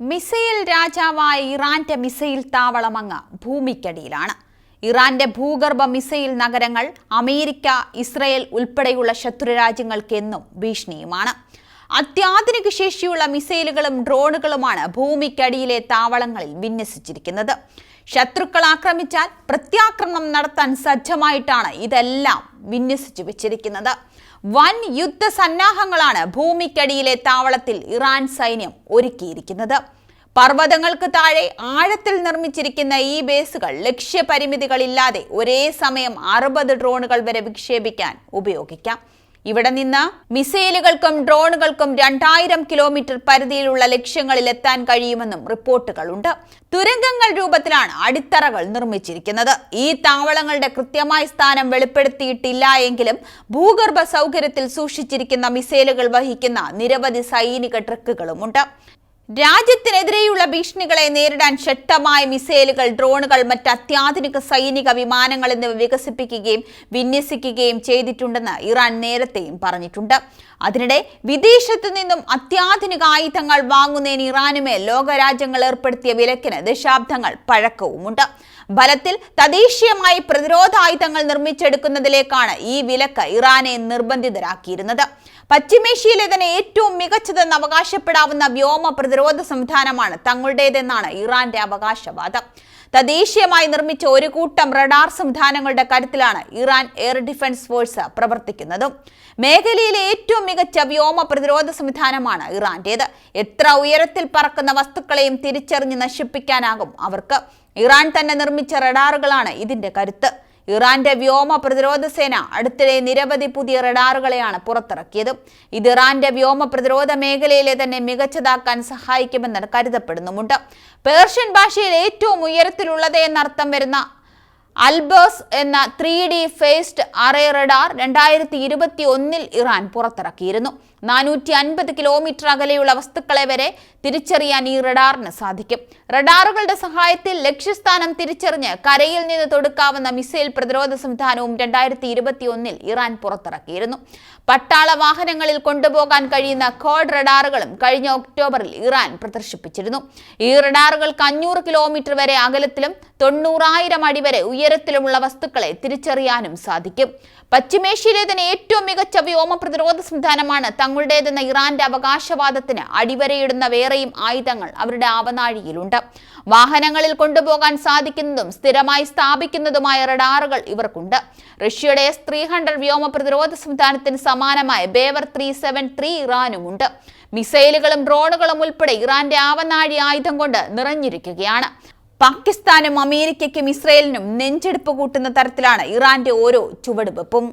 Missile രാജാവായ ഇറാന്റെ missile താവളമങ്ങ് ഭൂമിക്കടിയിലാണ്. ഇറാന്റെ ഭൂഗർഭ മിസൈൽ നഗരങ്ങൾ അമേരിക്ക ഇസ്രയേൽ ഉൾപ്പെടെയുള്ള ശത്രുരാജ്യങ്ങൾക്കെന്നും രാജ്യങ്ങൾക്ക് ഭീഷണിയുമാണ്. അത്യാധുനിക ശേഷിയുള്ള മിസൈലുകളും ഡ്രോണുകളുമാണ് ഭൂമിക്കടിയിലെ താവളങ്ങളിൽ വിന്യസിച്ചിരിക്കുന്നത്. ശത്രുക്കൾ ആക്രമിച്ചാൽ പ്രത്യാക്രമണം നടത്താൻ സജ്ജമായിട്ടാണ് ഇതെല്ലാം വിന്യസിച്ചു വെച്ചിരിക്കുന്നത് വൻ യുദ്ധ സന്നാഹങ്ങളാണ് ഭൂമിക്കടിയിലെ താവളത്തിൽ ഇറാൻ സൈന്യം ഒരുക്കിയിരിക്കുന്നത്. പർവതങ്ങൾക്ക് താഴെ ആഴത്തിൽ നിർമ്മിച്ചിരിക്കുന്ന ഈ ബേസുകൾ ലക്ഷ്യപരിമിതികളില്ലാതെ ഒരേ സമയം അറുപത് ഡ്രോണുകൾ വരെ വിക്ഷേപിക്കാൻ ഉപയോഗിക്കാം. ഇവിടെ നിന്ന് മിസൈലുകൾക്കും ഡ്രോണുകൾക്കും രണ്ടായിരം കിലോമീറ്റർ പരിധിയിലുള്ള ലക്ഷ്യങ്ങളിൽ എത്താൻ കഴിയുമെന്നും റിപ്പോർട്ടുകളുണ്ട്. തുരങ്കങ്ങൾ രൂപത്തിലാണ് അടിത്തറകൾ നിർമ്മിച്ചിരിക്കുന്നത്. ഈ താവളങ്ങളുടെ കൃത്യമായ സ്ഥാനം വെളിപ്പെടുത്തിയിട്ടില്ല എങ്കിലും ഭൂഗർഭ സൗകര്യത്തിൽ സൂക്ഷിച്ചിരിക്കുന്ന മിസൈലുകൾ വഹിക്കുന്ന നിരവധി സൈനിക ട്രക്കുകളുമുണ്ട്. രാജ്യത്തിനെതിരെയുള്ള ഭീഷണികളെ നേരിടാൻ ശക്തമായ മിസൈലുകൾ ഡ്രോണുകൾ മറ്റ് അത്യാധുനിക സൈനിക വിമാനങ്ങൾ എന്നിവ വികസിപ്പിക്കുകയും വിന്യസിക്കുകയും ചെയ്തിട്ടുണ്ടെന്ന് ഇറാൻ നേരത്തെയും പറഞ്ഞിട്ടുണ്ട്. അതിനിടെ വിദേശത്തു നിന്നും അത്യാധുനിക ആയുധങ്ങൾ വാങ്ങുന്നതിന് ഇറാനുമേൽ ലോകരാജ്യങ്ങൾ ഏർപ്പെടുത്തിയ വിലക്കിന് ദശാബ്ദങ്ങൾ പഴക്കവുമുണ്ട്. ഫലത്തിൽ തദ്ദേശീയമായി പ്രതിരോധായുധങ്ങൾ നിർമ്മിച്ചെടുക്കുന്നതിലേക്കാണ് ഈ വിലക്ക് ഇറാനെ നിർബന്ധിതരാക്കിയിരുന്നത്. പശ്ചിമേഷ്യയിലെ തന്നെ ഏറ്റവും മികച്ചതെന്ന് അവകാശപ്പെടാവുന്ന വ്യോമ പ്രതിരോധ സംവിധാനമാണ് തങ്ങളുടേതെന്നാണ് ഇറാന്റെ അവകാശവാദം. തദ്ദേശീയമായി നിർമ്മിച്ച ഒരു കൂട്ടം റഡാർ സംവിധാനങ്ങളുടെ കരുത്തിലാണ് ഇറാൻ എയർ ഡിഫൻസ് ഫോഴ്സ് പ്രവർത്തിക്കുന്നതും. മേഖലയിലെ ഏറ്റവും മികച്ച വ്യോമ പ്രതിരോധ സംവിധാനമാണ് ഇറാന്റേത്. എത്ര ഉയരത്തിൽ പറക്കുന്ന വസ്തുക്കളെയും തിരിച്ചറിഞ്ഞ് നശിപ്പിക്കാനാകും അവർക്ക്. ഇറാൻ തന്നെ നിർമ്മിച്ച റഡാറുകളാണ് ഇതിന്റെ കരുത്ത്. ഇറാന്റെ വ്യോമ പ്രതിരോധ സേന അടുത്തിടെ നിരവധി പുതിയ റഡാറുകളെയാണ് പുറത്തിറക്കിയത്. ഇത് ഇറാന്റെ വ്യോമ പ്രതിരോധ മേഖലയിലെ തന്നെ മികച്ചതാക്കാൻ സഹായിക്കുമെന്ന് കരുതപ്പെടുന്നുമുണ്ട്. പേർഷ്യൻ ഭാഷയിൽ ഏറ്റവും ഉയരത്തിലുള്ളത് എന്നർത്ഥം വരുന്ന അൽബോസ് എന്ന three D phased array radar രണ്ടായിരത്തി ഇരുപത്തി ഒന്നിൽ ഇറാൻ പുറത്തിറക്കിയിരുന്നു. നാനൂറ്റി അൻപത് കിലോമീറ്റർ അകലെയുള്ള വസ്തുക്കളെ വരെ തിരിച്ചറിയാൻ ഈ റഡാറിന് സാധിക്കും. റഡാറുകളുടെ സഹായത്തിൽ ലക്ഷ്യസ്ഥാനം തിരിച്ചറിഞ്ഞ് കരയിൽ നിന്ന് തൊടുക്കാവുന്ന മിസൈൽ പ്രതിരോധ സംവിധാനവും രണ്ടായിരത്തി ഇരുപത്തി ഒന്നിൽ ഇറാൻ പുറത്തിറക്കിയിരുന്നു. പട്ടാള വാഹനങ്ങളിൽ കൊണ്ടുപോകാൻ കഴിയുന്ന കോഡ് റഡാറുകളും കഴിഞ്ഞ ഒക്ടോബറിൽ ഇറാൻ പ്രദർശിപ്പിച്ചിരുന്നു. ഈ റഡാറുകൾക്ക് അഞ്ഞൂറ് കിലോമീറ്റർ വരെ അകലത്തിലും തൊണ്ണൂറായിരം അടി വരെ ഉയരത്തിലുമുള്ള വസ്തുക്കളെ തിരിച്ചറിയാനും സാധിക്കും. പശ്ചിമേഷ്യയിലെ തന്നെ ഏറ്റവും മികച്ച വ്യോമ പ്രതിരോധ സംവിധാനമാണ് തങ്ങളുടേതെന്ന ഇറാന്റെ അവകാശവാദത്തിന് അടിവരയിടുന്ന വേറെയും ആയുധങ്ങൾ അവരുടെ ആവനാഴിയിലുണ്ട്. വാഹനങ്ങളിൽ കൊണ്ടുപോകാൻ സാധിക്കുന്നതും സ്ഥിരമായി സ്ഥാപിക്കുന്നതുമായ റഡാറുകൾ ഇവർക്കുണ്ട്. റഷ്യയുടെ എസ് ത്രീ ഹൺഡ്രഡ് വ്യോമ പ്രതിരോധ സംവിധാനത്തിന് സമാനമായ ബേവർ ത്രീ സെവൻ ത്രീ ഇറാനുമുണ്ട്. മിസൈലുകളും ഡ്രോണുകളും ഉൾപ്പെടെ ഇറാന്റെ ആവനാഴി ആയുധം കൊണ്ട് നിറഞ്ഞിരിക്കുകയാണ്. പാകിസ്ഥാനും അമേരിക്കയ്ക്കും ഇസ്രയേലിനും നെഞ്ചെടുപ്പ് കൂട്ടുന്ന തരത്തിലാണ് ഇറാന്റെ ഓരോ ചുവടുവെപ്പും.